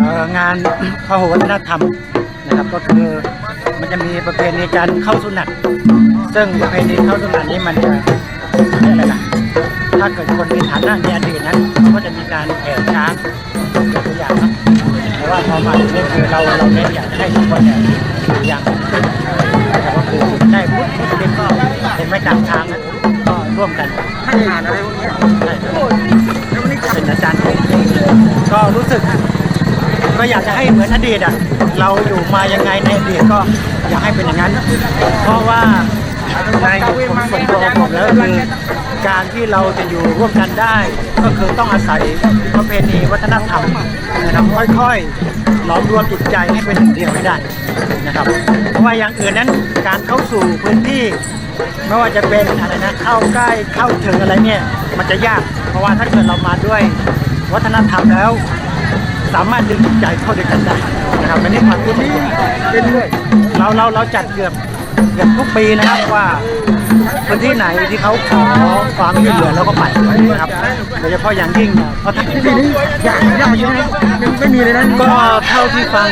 เอ่องานพหุวัฒนธรรมนะครับก็คือมันจะมีประเพณีการเข้าสุนัตซึ่งประเพณีเข้าสุนัตนี้มันจะเรียกอะไรนะถ้าเกิดคนมีฐานะในอดีตนั้นเขาก็จะมีการแห่ช้างยกตัวอย่างเนาะแต่ว่าพอมาถึงนี่คือเราเราเน้นอยากจะให้ทุกคนเนี่ยอยู่อย่างแต่ว่าคือได้พุทธพุทธเด็กก็เห็นไหม่จากทางนั้นก็ร่วมกันให้อ่านอะไรพวกนี้ใช่ครับเป็นอาจารย์ก็รู้สึก ก็อยากจะให้เหมือนอดีตอะเราอยู่มายังไงในอดีตก็อยากให้เป็นอย่างนั้น เพราะว่าในผมส่วนตัวของผมแล้วคือการที่เราจะอยู่ร่วมกันได้ ก็คือต้องอาศัยประเพณีวัฒนธรรมนะครับค่อยๆหลอมรวมจิตใจให้เป็นหนึ่งเดียวให้ได้นะครับ เพราะว่าอย่างอื่นนั้นการเข้าสู่พื้นที่ไม่ว่าจะเป็นอะไรนะเข้าใกล้เข้าถึงอะไรเนี่ยมันจะยาก เพราะว่าถ้าเกิดเรามาด้วยวัฒนธรรมแล้ว สามารถดึงจิตใจเข้าด้วยกันได้นะครับอันนี้ความคิดของผมเป็นด้วยเราเราเราจัดเกือบเกือบทุกปีนะครับว่าพื้นที่ไหนที่เขาขอความช่วยเหลือเราก็ไปนะครับโดยเฉพาะอย่างยิ่งเพราะที่นี่อยากอยากเยอะนะไม่ไม่มีเลยนะก็เท่าที่ฟัง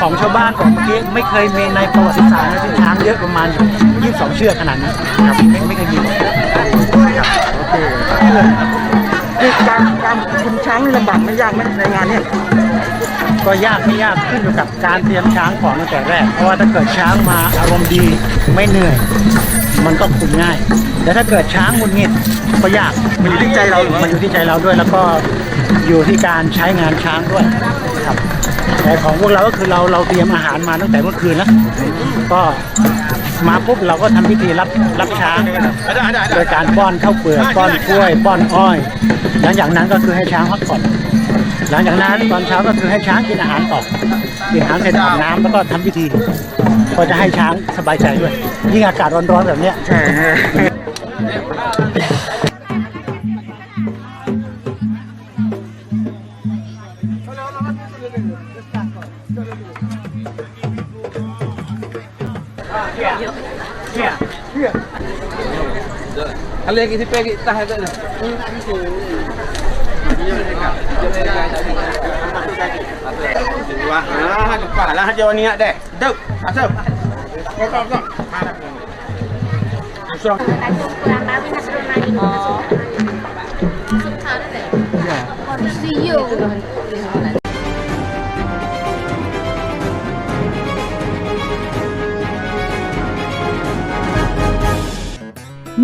ของชาวบ้านของเมื่อกี้ไม่เคยมีในประวัติศาสตร์นะที่ช้างเยอะประมาณ 22 เชือกขนาดนี้ครับไม่ไม่เคยมีโอเค การการคุมช้างนี่ลำบากไม่ยากไหมในงานเนี่ยก็ยากไม่ยากขึ้นอยู่กับการเตรียมช้างก่อนตั้งแต่แรก เพราะว่าถ้าเกิดช้างมาอารมณ์ดีไม่เหนื่อย มันก็คุมง่าย แต่ถ้าเกิดช้างหงุดหงิดก็ยากมันอยู่ที่ใจเราหรือมันอยู่ที่ใจเราด้วย แล้วก็อยู่ที่การใช้งานช้างด้วยครับแต่ของพวกเราก็คือเราเราเตรียมอาหารมาตั้งแต่เมื่อคืนแล้วก็ มาปุ๊บเราก็ทำพิธีรับรับช้างโดยการป้อนข้าวเปลือกป้อนกล้วย ป้อนอ้อยหลังจากนั้นก็คือให้ช้างพักผ่อนหลังจากนั้นตอนเช้าก็คือให้ช้างกินอาหารต่อกินอาหารเสร็จอาบน้ำแล้วก็ทำพิธีก็จะให้ช้างสบายใจด้วยยิ่งอากาศร้อนๆแบบเนี้ยใช่ Kalau yang kita pergi tah itu. Wah, ah, lupa lah jawa niat deh. Duk, masuk. Masuk, masuk. Susah. Oh. See you.